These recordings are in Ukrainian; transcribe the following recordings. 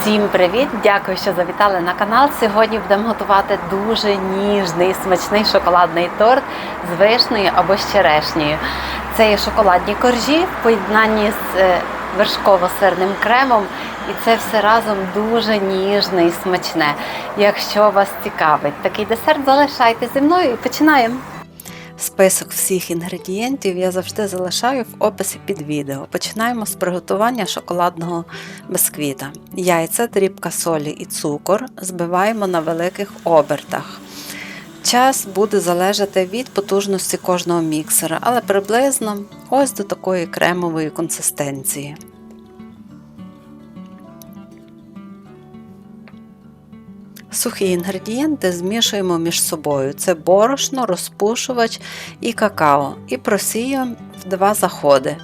Всім привіт! Дякую, що завітали на канал. Сьогодні будемо готувати дуже ніжний, смачний шоколадний торт з вишнею або з черешнею. Це є шоколадні коржі в поєднанні з е, вершково-сирним кремом. І це все разом дуже ніжне і смачне. Якщо вас цікавить такий десерт, залишайте зі мною і починаємо. Список всіх інгредієнтів я завжди залишаю в описі під відео. Починаємо з приготування шоколадного бисквіта. Яйця, дрібка солі і цукор збиваємо на великих обертах. Час буде залежати від потужності кожного міксера, але приблизно ось до такої кремової консистенції. Сухі інгредієнти змішуємо між собою: це борошно, розпушувач і какао, і просіюємо в два заходи.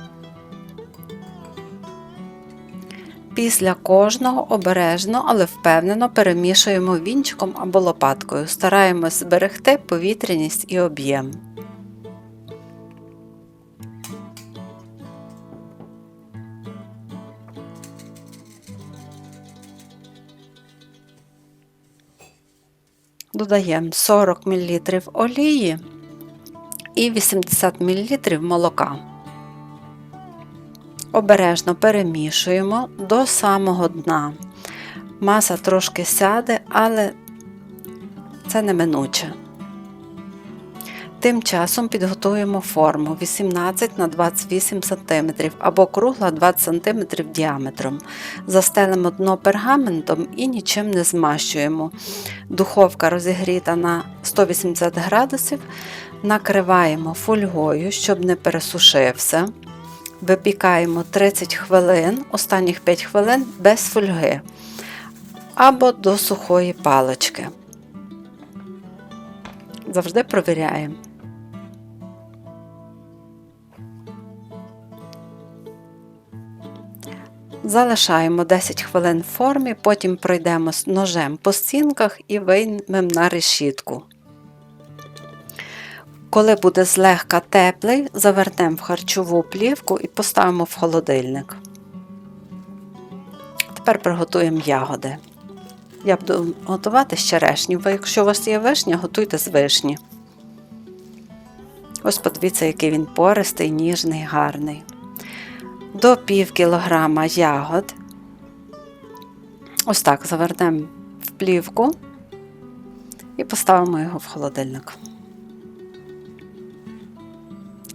Після кожного обережно, але впевнено перемішуємо вінчиком або лопаткою. Стараємось зберегти повітряність і об'єм. Додаємо 40 мл олії і 80 мл молока. Обережно перемішуємо до самого дна. Маса трошки сяде, але це неминуче. Тим часом підготуємо форму 18 на 28 см або кругла 20 см діаметром. Застелимо дно пергаментом і нічим не змащуємо. Духовка розігріта на 180 градусів. Накриваємо фольгою, щоб не пересушився. Випікаємо 30 хвилин, останніх 5 хвилин без фольги або до сухої палички. Завжди провіряємо. Залишаємо 10 хвилин в формі, потім пройдемо ножем по стінках і виймемо на решітку. Коли буде злегка теплий, завернемо в харчову плівку і поставимо в холодильник. Тепер приготуємо ягоди. Я буду готувати з черешні, бо якщо у вас є вишня, готуйте з вишні. Ось подивіться, який він пористий, ніжний, гарний. До пів кілограма ягод. Ось так завернемо в плівку і поставимо його в холодильник.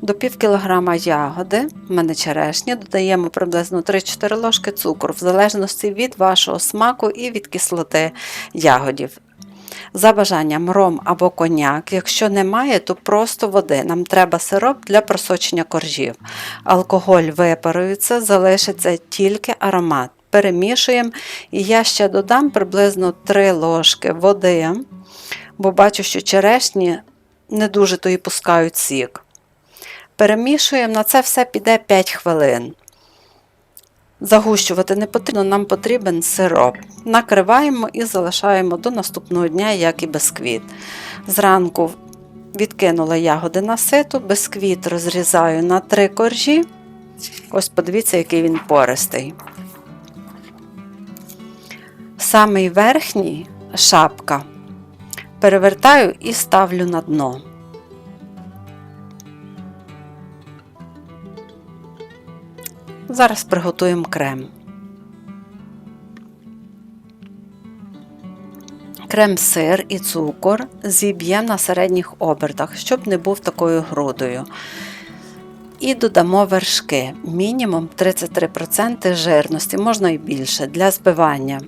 До пів кілограма ягоди, в мене черешня, додаємо приблизно 3-4 ложки цукру, в залежності від вашого смаку і від кислоти ягодів. За бажанням ром або коньяк, якщо немає, то просто води. Нам треба сироп для просочення коржів. Алкоголь випарується, залишиться тільки аромат. Перемішуємо, і я ще додам приблизно 3 ложки води, бо бачу, що черешні не дуже то і пускають сік. Перемішуємо, на це все піде 5 хвилин. Загущувати не потрібно, нам потрібен сироп. Накриваємо і залишаємо до наступного дня, як і бисквіт. Зранку відкинула ягоди на сито, бисквіт розрізаю на три коржі. Ось подивіться, який він пористий. Самий верхній шапка перевертаю і ставлю на дно. Зараз приготуємо крем. Крем-сир і цукор зіб'ємо на середніх обертах, щоб не був такою грудою. І додамо вершки, мінімум 33% жирності, можна і більше, для збивання.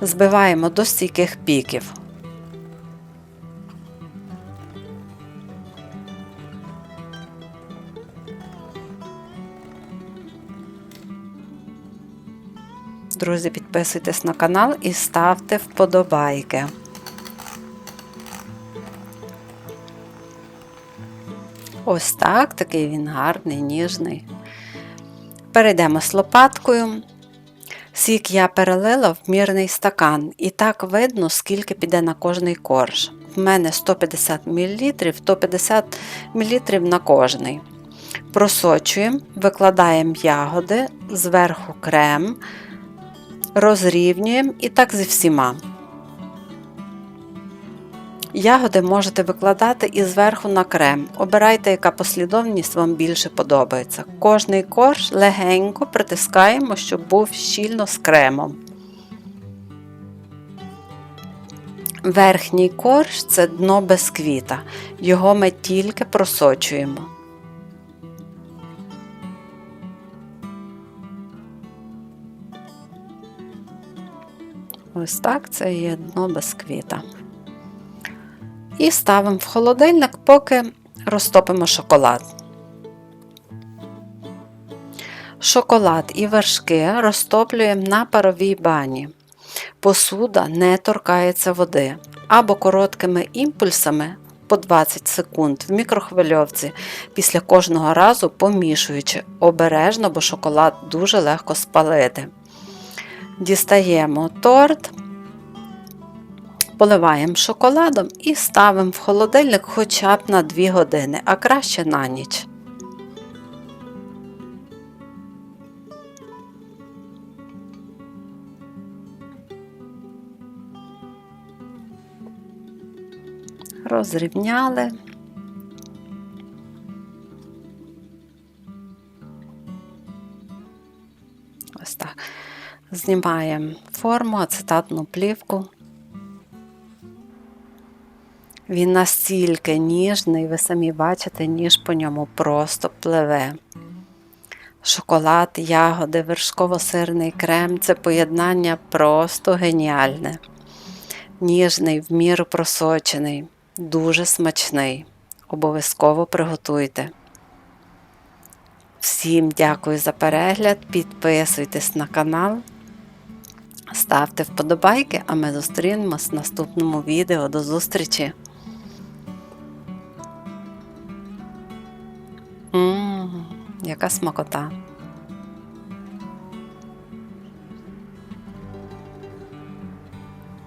Збиваємо до стійких піків. Друзі, підписуйтесь на канал і ставте вподобайки. Ось так, такий він гарний, ніжний. Перейдемо з лопаткою. Сік я перелила в мірний стакан, і так видно, скільки піде на кожний корж. В мене 150 мл, то 50 мл на кожний. Просочуємо, викладаємо ягоди, зверху крем Розрівнюємо і так зі всіма. Ягоди можете викладати і зверху на крем. Обирайте, яка послідовність вам більше подобається. Кожний корж легенько притискаємо, щоб був щільно з кремом. Верхній корж це дно бисквіта. Його ми тільки просочуємо. Ось так це є дно бисквіта. І ставимо в холодильник, поки розтопимо шоколад. Шоколад і вершки розтоплюємо на паровій бані. Посуда не торкається води або короткими імпульсами по 20 секунд в мікрохвильовці після кожного разу помішуючи обережно, бо шоколад дуже легко спалити. Дістаємо торт, поливаємо шоколадом і ставимо в холодильник хоча б на 2 години, а краще на ніч. Розрівняли. Ось так. Знімаємо форму, ацетатну плівку. Він настільки ніжний, ви самі бачите, ніж по ньому просто пливе. Шоколад, ягоди, вершково-сирний крем це поєднання просто геніальне. Ніжний, в міру просочений, дуже смачний. Обов'язково приготуйте. Всім дякую за перегляд, підписуйтесь на канал, ставте вподобайки, а ми зустрінемось в наступному відео. До зустрічі! Ммм, яка смакота!